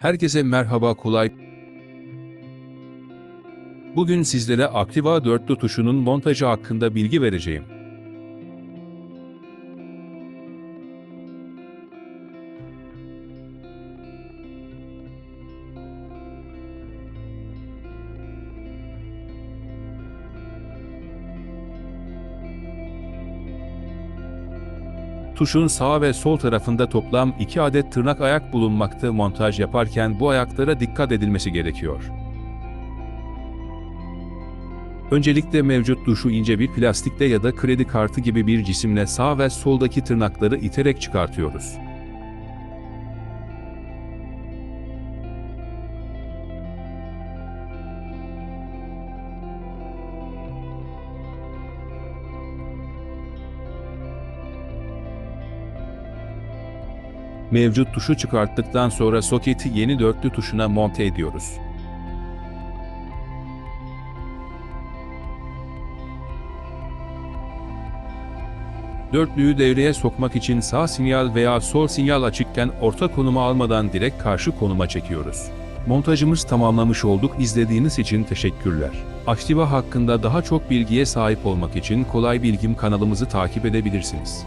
Herkese merhaba kolay. Bugün sizlere Activa dörtlü tuşunun montajı hakkında bilgi vereceğim. Tuşun sağ ve sol tarafında toplam 2 adet tırnak ayak bulunmakta montaj yaparken bu ayaklara dikkat edilmesi gerekiyor. Öncelikle mevcut tuşu ince bir plastikte ya da kredi kartı gibi bir cisimle sağ ve soldaki tırnakları iterek çıkartıyoruz. Mevcut tuşu çıkarttıktan sonra soketi yeni dörtlü tuşuna monte ediyoruz. Dörtlüyü devreye sokmak için sağ sinyal veya sol sinyal açıkken orta konuma almadan direkt karşı konuma çekiyoruz. Montajımız tamamlamış olduk. İzlediğiniz için teşekkürler. Aktiva hakkında daha çok bilgiye sahip olmak için Kolay Bilgim kanalımızı takip edebilirsiniz.